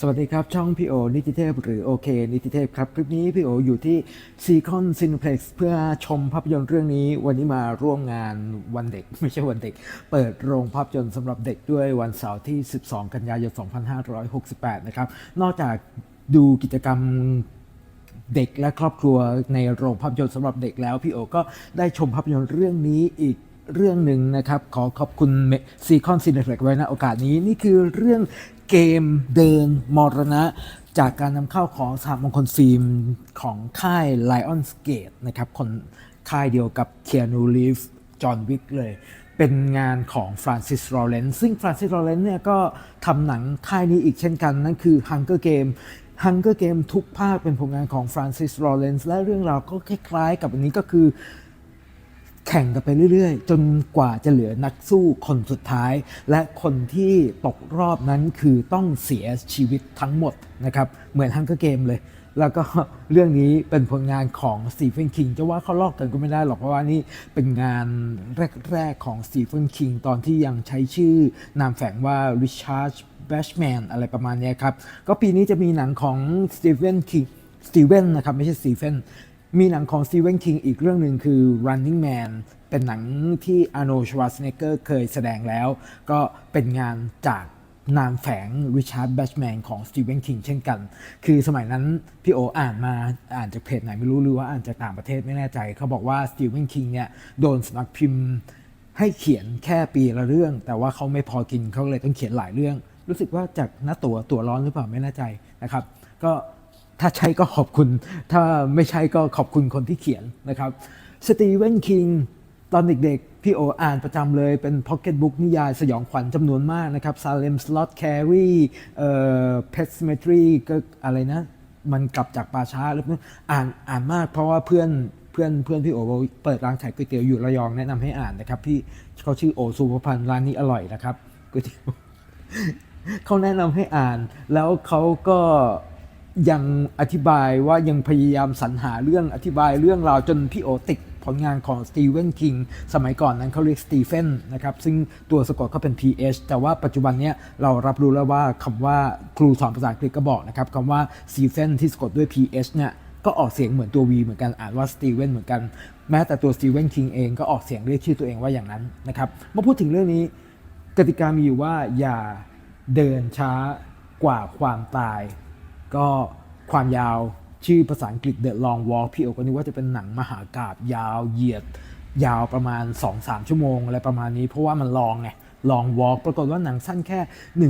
สวัสดีครับ ช่องพี่โอนิติเทพหรือโอเคนิติเทพครับ คลิปนี้พี่โออยู่ที่ซีคอนซินเพล็กซ์เพื่อชมภาพยนตร์เรื่องนี้ วันนี้มาร่วมงานวันเด็ก ไม่ใช่วันเด็ก เปิดโรงภาพยนตร์สำหรับเด็กด้วยวันเสาร์ที่ 12 กันยายน 2568 นะครับ นอกจากดูกิจกรรมเด็กและครอบครัวในโรงภาพยนตร์สำหรับเด็กแล้ว พี่โอก็ได้ชมภาพยนตร์เรื่องนี้อีก เรื่องหนึ่งนะครับ ขอขอบคุณซีคอนซีเนเ e กไว้นะโอกาสนี้ นี่คือเรื่องเกมเดินมรณะ จากการนำเข้าของสหมงคลฟิล์มของค่าย Lionsgate นะครับคนค่ายเดียวกับเคียนูรีฟจอห์นวิกเลย เป็นงานของฟรานซิส l อเรนซ์ซึ่งฟรานซิส l อเรนซ์เนี่ยก็ทำหนังค่ายนี้อีกเช่นกัน นั่นคือ Hunger Game Hunger Game ทุกภาคเป็นผลงานของฟรานซิส l อเรนซ์และเรื่องราวก็คล้ายๆ กับอันนี้ก็คือ แข่งกันไปเรื่อยๆ จนกว่าจะเหลือนักสู้คนสุดท้าย และคนที่ตกรอบนั้นคือต้องเสียชีวิตทั้งหมดนะครับเหมือนฮังเกอร์เกมเลย แล้วก็เรื่องนี้เป็นผลงานของสตีเฟนคิงจะว่าเขาลอกกันก็ไม่ได้หรอกเพราะว่านี่เป็นงานแรกๆของสตีเฟนคิงตอนที่ยังใช้ชื่อนามแฝงว่า Richard Bashman อะไรประมาณนี้ครับ ก็ปีนี้จะมีหนังของสตีเฟนคิงสตีเวนนะครับไม่ใช่สตีเฟน มีหนังของ Stephen King อีกเรื่องหนึ่งคือ Running Man เป็นหนังที่ Arnold Schwarzenegger เคยแสดงแล้ว ก็เป็นงานจากนามแฝง Richard Bachman ของ Stephen King เช่นกัน คือสมัยนั้นพี่โออ่านมาอ่านจากเพจไหนไม่รู้หรือว่าอ่านจากต่างประเทศไม่แน่ใจ เขาบอกว่า Stephen King เนี่ยโดนสำนักพิมพ์ให้เขียนแค่ปีละเรื่อง แต่ว่าเขาไม่พอกินเขาเลยต้องเขียนหลายเรื่อง รู้สึกว่าจากหน้าตัวตัวร้อนหรือเปล่าไม่แน่ใจนะครับ ก็ ถ้าใช่ก็ขอบคุณ ถ้าไม่ใช่ก็ขอบคุณคนที่เขียนนะครับสตีเวนคิงตอนเด็กๆ พี่โออ่านประจำเลยเป็นพ็อกเก็ตบุ๊กนิยายสยองขวัญจำนวนมากนะครับซาเลมสล็อตแครีเอ่อเพสเมทรีก็อะไรนะ มันกลับจากป่าช้าหรือเปล่าอ่านอ่านมากเพราะว่าเพื่อนเพื่อนเพื่อนพี่โอเปิดร้านขายก๋วยเตี๋ยวอยู่ระยองแนะนำให้อ่านนะครับพี่เขาชื่อโอสุภพันธ์ร้านนี้อร่อยนะครับก๋วยเตี๋ยวเขาแนะนำให้อ่านแล้วเขาก็ ยังอธิบายว่ายังพยายามสรรหาเรื่องอธิบายเรื่องราวจนพี่โอติดผลงานของสตีเวนคิงสมัยก่อนนั้นเขาเรียกสตีเฟนนะครับ ซึ่งตัวสะกดเขาเป็น PH แต่ว่าปัจจุบันเนี้ยเรารับรู้แล้วว่าคำว่าครูสอนภาษาอังกฤษก็บอกนะครับคำว่าสตีเฟนที่สะกดด้วย PH เนี่ยก็ออกเสียงเหมือนตัว V เหมือนกันอ่านว่าสตีเวนเหมือนกัน แม้แต่ตัวสตีเวนคิงเองก็ออกเสียงเรียกชื่อตัวเองว่าอย่างนั้นนะครับเมาพูดถึงเรื่องนี้กติกามีอยู่ว่าอย่าเดินช้ากว่าความตาย ก็ความยาวชื่อภาษาอังกฤษ The Long Walk พี่โอก็นึกว่าจะเป็นหนังมหากาบยาวเหยียด ยาวประมาณ 2-3 ชั่วโมงอะไรประมาณนี้ เพราะว่ามันลองไงลองวอล์กปรากฏว่าหนังสั้นแค่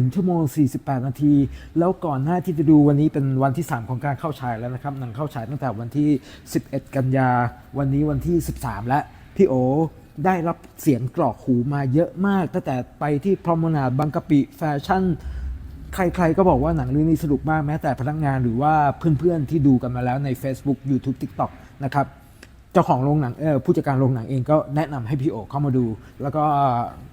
1 ชั่วโมง 48 นาที แล้วก่อนหน้าที่จะดูวันนี้เป็นวันที่ 3 ของการเข้าฉายแล้วนะครับ หนังเข้าฉายตั้งแต่วันที่ 11 กันยา วันนี้วันที่ 13 แล้ว พี่โอได้รับเสียงกรอกหูมาเยอะมาก ตั้งแต่ไปที่พรอมนาดบางกะปิแฟชั่น ใครๆก็บอกว่าหนังเรื่องนี้สนุกมากแม้แต่พนักงานหรือว่าเพื่อนๆที่ดูกันมาแล้วใน Facebook YouTube TikTok นะครับเจ้าของโรงหนังเออผู้จัดการโรงหนังเองก็แนะนำให้พี่โอเข้ามาดู แล้วก็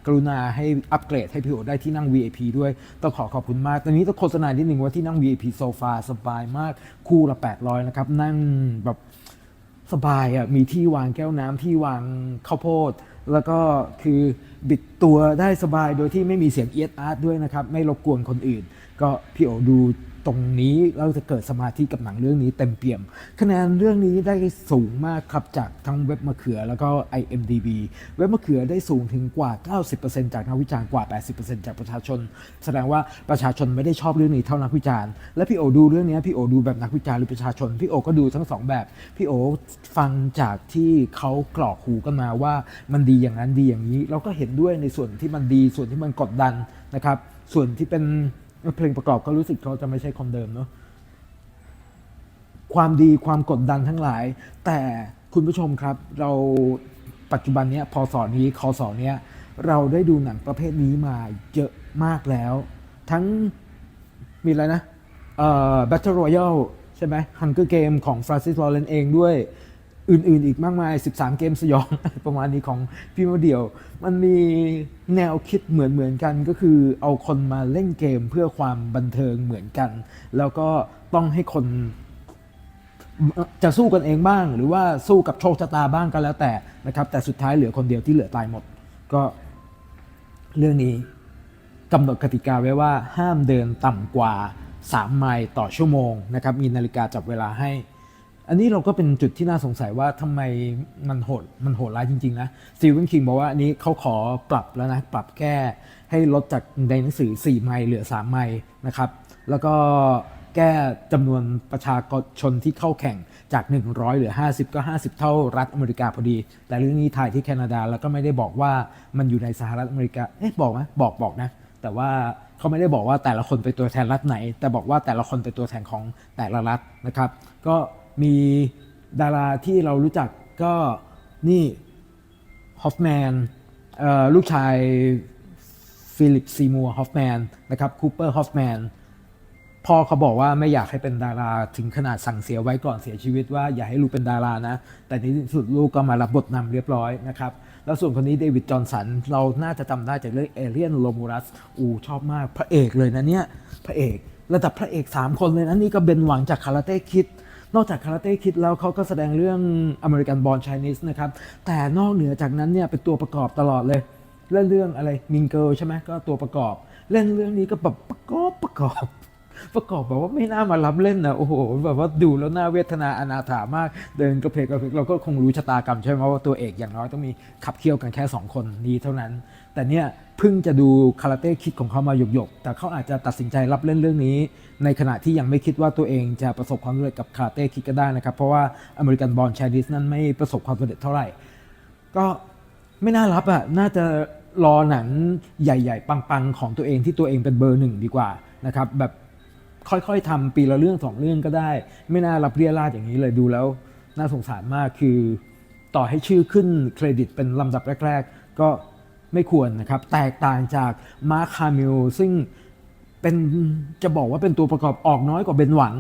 กรุณาให้อัปเกรดให้พี่โอได้ที่นั่ง VIP ด้วยต้องขอขอบคุณมาก ตอนนี้ต้องโฆษณานิดหนึ่งว่าที่นั่ง VIP โซฟาสบายมากคู่ละ 800 นะครับ นั่งแบบสบายอะมีที่วางแก้วน้ำที่วางข้าวโพด แล้วก็คือ บิดตัวได้สบายโดยที่ไม่มีเสียงเอียดอาร์ตด้วยนะครับ ไม่รบกวนคนอื่น ก็พี่โอดู ตรงนี้เราจะเกิดสมาธิกับหนังเรื่องนี้เต็มเปี่ยม คะแนนเรื่องนี้ได้สูงมากครับจากทั้งเว็บมะเขือแล้วก็ IMDB เว็บมะเขือได้สูงถึงกว่า 90%จากนักวิจารณ์กว่า 80%จากประชาชน แสดงว่าประชาชนไม่ได้ชอบเรื่องนี้เท่านักวิจารณ์และพี่โอดูเรื่องนี้พี่โอดูแบบนักวิจารณ์หรือประชาชนพี่โอก็ดูทั้งสองแบบพี่โอฟังจากที่เขากรอกหูกันมาว่ามันดีอย่างนั้นดีอย่างนี้ เราก็เห็นด้วยในส่วนที่มันดีส่วนที่มันกดดันนะครับ ส่วนที่เป็น เพลงประกอบก็รู้สึกเขาจะไม่ใช่คนเดิมเนาะความดีความกดดันทั้งหลาย แต่คุณผู้ชมครับ เราปัจจุบันนี้พอสอนนี้คอสอนนี้เราได้ดูหนังประเภทนี้มาเยอะมากแล้ว ทั้งมีอะไรนะเอ่อ Battle Royale ใช่ไหม Hunger Game ของ Francis Lawrence เองด้วย อื่นๆ อีกมากมาย 13 เกมสยอง ประมาณนี้ของพี่มาเดียว มันมีแนวคิดเหมือนเหมือนๆกัน ก็คือเอาคนมาเล่นเกมเพื่อความบันเทิงเหมือนกัน แล้วก็ต้องให้คนจะสู้กันเองบ้าง หรือว่าสู้กับโชคชะตาบ้างก็แล้วแต่นะครับ แต่สุดท้ายเหลือคนเดียวที่เหลือตายหมด ก็เรื่องนี้กำหนดกติกาไว้ว่าห้ามเดินต่ำกว่า 3 ไมล์ต่อชั่วโมงนะครับมีนาฬิกาจับเวลาให้ อันนี้เราก็เป็นจุดที่น่าสงสัยว่าทำไมมันโหดมันโหดร้ายจริง ๆ นะสตีเวนคิงบอกว่าอันนี้เขาขอปรับแล้วนะ ปรับแก้ให้ลดจากในหนังสือ 4 ไมล์เหลือ 3 ไมล์นะครับ แล้วก็แก้จำนวนประชากรชนที่เข้าแข่งจาก 100 เหลือ 50 ก็ 50 เท่ารัฐอเมริกาพอดี แต่เรื่องนี้ถ่ายที่แคนาดาแล้วก็ไม่ได้บอกว่ามันอยู่ในสหรัฐอเมริกา เอ๊ะบอกไหมบอกบอกนะ แต่ว่าเขาไม่ได้บอกว่าแต่ละคนเป็นตัวแทนรัฐไหน แต่บอกว่าแต่ละคนเป็นตัวแทนของแต่ละรัฐนะครับ ก็ มีดาราที่เรารู้จักก็นี่ฮอฟแมนลูกชายฟิลิปซีมัวฮอฟแมนนะครับคูเปอร์ฮอฟแมนพ่อเขาบอกว่าไม่อยากให้เป็นดาราถึงขนาดสั่งเสียไว้ก่อนเสียชีวิตว่าอย่าให้ลูกเป็นดารานะ แต่ในที่สุดลูกก็มารับบทนำเรียบร้อยนะครับ แล้วส่วนคนนี้เดวิดจอห์นสันเราน่าจะจำได้จากเรื่องเอเลียนโรมูรัสอูชอบมากพระเอกเลยนะเนี่ย พระเอก ระดับพระเอก 3 คนเลยนะนี่ก็เบนหวังจากคาราเต้คิด นอกจากคาราเต้คิดแล้วเขาก็แสดงเรื่องอเมริกันบอลชนีสนะครับ แต่นอกเหนือจากนั้นเนี่ยเป็นตัวประกอบตลอดเลย เล่นเรื่องอะไรมิงเกิลใช่ไหมก็ตัวประกอบ เล่นเรื่องนี้ก็แบบประกอบประกอบ ประกอบแบบว่าไม่น่ามารับเล่นนะโอ้โหแบบว่าดูแล้วน่าเวทนาอนาถามาก เดินกระเพกกระเพกเราก็คงรู้ชะตากรรมใช่ไหมว่าตัวเอกอย่างน้อยต้องมีขับเคี่ยวกันแค่ 2 คนนี้เท่านั้น แต่เนี่ยเพิ่งจะดูคาราเต้คิดของเขามาหยกๆ แต่เขาอาจจะตัดสินใจรับเล่นเรื่องนี้ ในขณะที่ยังไม่คิดว่าตัวเองจะประสบความสำเร็จกับคาราเต้คิดก็ได้นะครับเพราะว่าอเมริกันบอลช i นีสนั้นไม่ประสบความสำเร็จเท่าไหร่ ก็ไม่น่ารับอะน่าจะรอหนังใหญ่ ๆ ปังๆ ของตัวเองที่ตัวเองเป็นเบอร์หนึ่งดีกว่านะครับแบบ ค่อยๆทำปีละเรื่องสองเรื่องก็ได้ ไม่น่ารับเรียราดอย่างนี้เลยดูแล้วน่าสงสารมากคือต่อให้ชื่อขึ้นเครดิตเป็นลำดับแรก ๆ ก็ไม่ควรนะครับ แตกต่างจากมาร์คคามิลซึ่งเป็นจะบอกว่าเป็นตัวประกอบออกน้อยกว่าเบนหวัง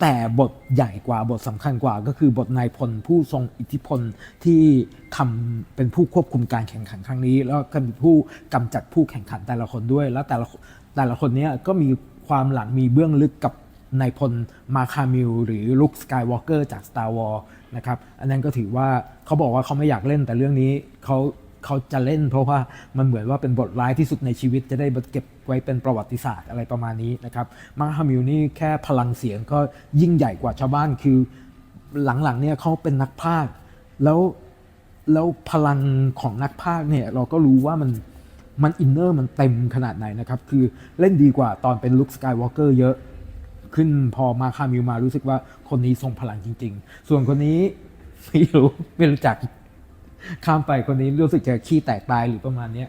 แต่บทใหญ่กว่าบทสำคัญกว่า ก็คือบทนายพลผู้ทรงอิทธิพลที่ทำเป็นผู้ควบคุมการแข่งขันครั้งนี้ แล้วก็เป็นผู้กำจัดผู้แข่งขันแต่ละคนด้วย แล้วแต่ละแต่ละคนนี้ก็มี ความหลังมีเบื้องลึกกับนายพลมาคามิลหรือลุคสกายวอล์กเกอร์จาก Star Wars นะครับอันนั้นก็ถือว่าเขาบอกว่าเขาไม่อยากเล่นแต่เรื่องนี้เขาเขาจะเล่นเพราะว่ามันเหมือนว่าเป็นบทร้ายที่สุดในชีวิตจะได้เก็บไว้เป็นประวัติศาสตร์อะไรประมาณนี้นะครับมาคามิลนี่แค่พลังเสียงก็ยิ่งใหญ่กว่าชาวบ้านคือหลังๆเนี่ยเขาเป็นนักพากย์แล้วแล้วพลังของนักพากย์เนี่ยเราก็รู้ว่ามัน มันอินเนอร์มันเต็มขนาดไหนนะครับ คือเล่นดีกว่าตอนเป็นลุคสกายวอล์กเกอร์เยอะ ขึ้นพอมาคามิวมารู้สึกว่าคนนี้ทรงพลังจริง ๆ ส่วนคนนี้ไม่รู้ไม่รู้จัก ข้ามไปคนนี้รู้สึกจะขี้แตกตายหรือประมาณนี้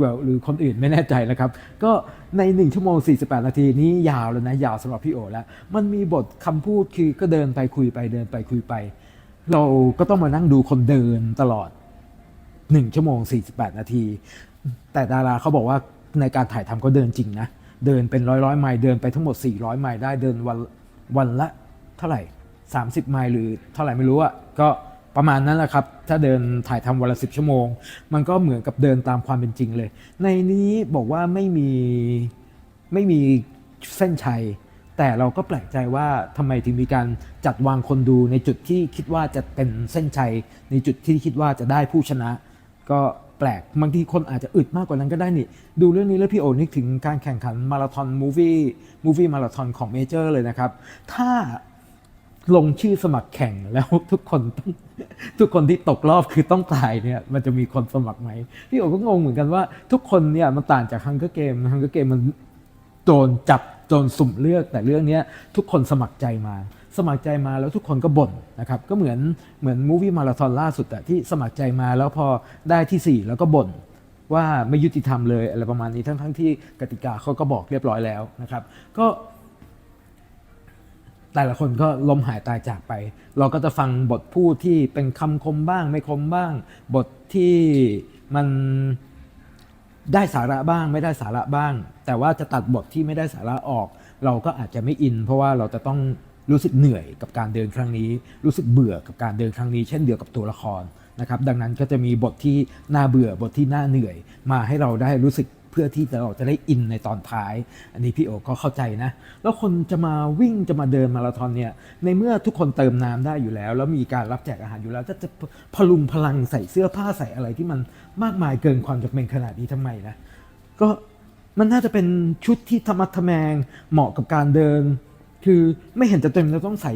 well, หรือคนอื่นไม่แน่ใจนะครับ ก็ใน 1 ชั่วโมง 48 นาทีนี้ยาวแล้วนะ ยาวสำหรับพี่โอแล้ว มันมีบทคำพูดคือก็เดินไปคุยไปเดินไปคุยไป เราก็ต้องมานั่งดูคนเดินตลอด 1 ชั่วโมง 48 นาที แต่ดาราเขาบอกว่าในการถ่ายทำเขาเดินจริงนะ เดินเป็นร้อยร้อยไมล์เดินไปทั้งหมด 400 ไมล์ได้เดินวันวันละเท่าไหร่ 30 ไมล์หรือเท่าไหร่ไม่รู้อะก็ประมาณนั้นแหละครับ ถ้าเดินถ่ายทำวันละ10ชั่วโมง มันก็เหมือนกับเดินตามความเป็นจริงเลย ในนี้บอกว่าไม่มีไม่มีเส้นชัย แต่เราก็แปลกใจว่าทำไมถึงมีการจัดวางคนดูในจุดที่คิดว่าจะเป็นเส้นชัย ในจุดที่คิดว่าจะได้ผู้ชนะ ก็ แปลกบางทีคนอาจจะอึดมากกว่านั้นก็ได้นี่ ดูเรื่องนี้แล้วพี่โอนึกถึงการแข่งขันมาราธอนมูฟี่มูฟี่มาราธอนของเมเจอร์เลยนะครับ ถ้าลงชื่อสมัครแข่งแล้วทุกคนต้องทุกคนที่ตกรอบคือต้องตายเนี่ยมันจะมีคนสมัครไหมพี่โอก็งงเหมือนกันว่า ทุกคนเนี่ยมันต่างจากฮังเกอร์เกมฮังเกอร์เกมมันโดนจับโดนสุ่มเลือกแต่เรื่องนี้ทุกคนสมัครใจมา สมัครใจมาแล้วทุกคนก็บ่นนะครับก็เหมือนเหมือนมูวี่มาราธอนล่าสุดอะที่สมัครใจมาแล้วพอได้ที่ 4 แล้วก็บ่นว่าไม่ยุติธรรมเลยอะไรประมาณนี้ทั้งทั้งที่กติกาเขาก็บอกเรียบร้อยแล้วนะครับ ก็ แต่ละคนก็ล้มหายตายจากไป เราก็จะฟังบทพูดที่เป็นคำคมบ้าง ไม่คมบ้าง บทที่มันได้สาระบ้าง ไม่ได้สาระบ้าง แต่ว่าจะตัดบทที่ไม่ได้สาระออก เราก็อาจจะไม่อิน เพราะว่าเราจะต้อง รู้สึกเหนื่อยกับการเดินครั้งนี้ รู้สึกเบื่อกับการเดินครั้งนี้ เช่นเดียวกับตัวละครนะครับดังนั้นก็จะมีบทที่น่าเบื่อบทที่น่าเหนื่อย มาให้เราได้รู้สึกเพื่อที่เราจะได้อินในตอนท้าย อันนี้พี่โอก็เข้าใจนะ แล้วคนจะมาวิ่งจะมาเดินมาราธอนเนี่ยในเมื่อทุกคนเติมน้ำได้อยู่แล้ว แล้วมีการรับแจกอาหารอยู่แล้วจะจะพลุงพลังใส่เสื้อผ้าใส่อะไรที่มันมากมายเกินความจำเป็นขนาดนี้ทำไมนะก็มันน่าจะเป็นชุดที่ธรรมัดทแมงเหมาะกับการเดิน คือไม่เห็นจะเต็มจะต้องใส่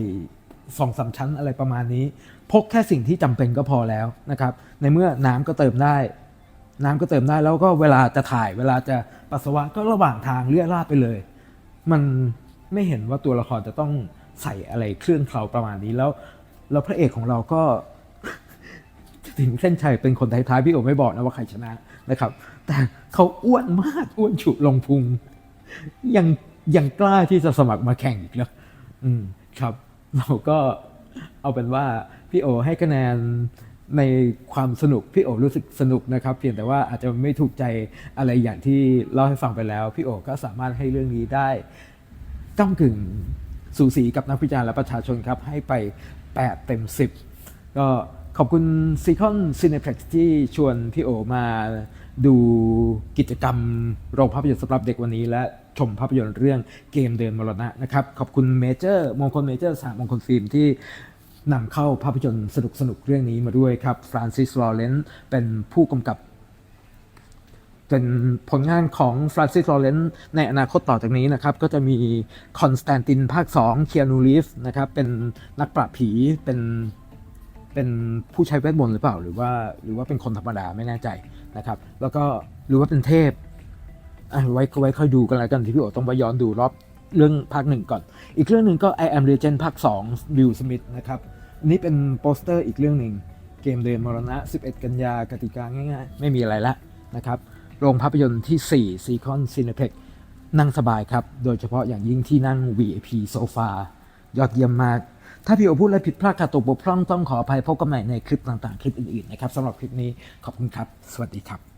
สองสามชั้นอะไรประมาณนี้ พกแค่สิ่งที่จำเป็นก็พอแล้วนะครับ ในเมื่อน้ำก็เติมได้ น้ำก็เติมได้แล้วก็เวลาจะถ่าย เวลาจะปัสสาวะก็ระหว่างทางเลี่ยราดไปเลย มันไม่เห็นว่าตัวละครจะต้องใส่อะไรเครื่องเคราประมาณนี้แล้ว แล้วพระเอกของเราก็ถึงเส้นชัยเป็นคนท้ายๆพี่โอไม่บอกนะว่าใครชนะนะครับ แต่เขาอ้วนมากอ้วนฉุลงพุงยัง ยังกล้าที่จะสมัครมาแข่งอีกแล้วอืมครับ เราก็เอาเป็นว่าพี่โอให้คะแนนในความสนุกพี่โอรู้สึกสนุกนะครับ เพียงแต่ว่าอาจจะไม่ถูกใจอะไรอย่างที่เล่าให้ฟังไปแล้ว พี่โอก็สามารถให้เรื่องนี้ได้ก้ากึ่งสูสีกับนักพิจารณ์และประชาชนครับ ให้ไป 8 เต็ม 10 ก็ขอบคุณซีคอนซีเน p พ e x ที่ชวนพี่โอมาดูกิจกรรมโรงภาพยนตร์สำหรับเด็กวันนี้และ ชมภาพยนตร์เรื่องเกมเดินมรณะนะครับ ขอบคุณเมเจอร์มงคลเมเจอร์สามมงคลฟิล์มที่นำเข้าภาพยนตร์สนุกสนุกเรื่องนี้มาด้วยครับฟรานซิสลอเรนซ์เป็นผู้กำกับ เป็นผลงานของฟรานซิสลอเรนซ์ในอนาคตต่อจากนี้นะครับ ก็จะมีคอนสแตนตินภาค 2 เคียนูรีฟนะครับ เป็นนักปราบผีเป็นเป็นผู้ใช้เวทมนต์หรือเปล่า หรือว่าหรือว่าเป็นคนธรรมดาไม่แน่ใจนะครับ แล้วก็หรือว่าเป็นเทพ อะไว้ไว้ค่อยดูกันแล้วกันที่พี่โอต้องไปย้อนดูรอบเรื่องภาคหนึ่งก่อน อีกเรื่องหนึ่งก็ I am Legend ภาค2บิลสมิธนะครับอันนี้เป็นโปสเตอร์อีกเรื่องหนึ่งเกมเดินมรณะ 11 กันยากติกาง่ายๆ ไม่มีอะไรละนะครับโรงภาพยนตร์ที่ 4 ซีคอนซีเนเพ็กนั่งสบายครับ โดยเฉพาะอย่างยิ่งที่นั่ง VIP โซฟายอดเยี่ยมมาก ถ้าพี่โอพูดอะไรผิดพลาดขาดตกบกพร่องต้องขออภัยพบกันใหม่ในคลิปต่างๆ คลิปอื่นๆนะครับสำหรับคลิปนี้ขอบคุณครับ สวัสดีครับ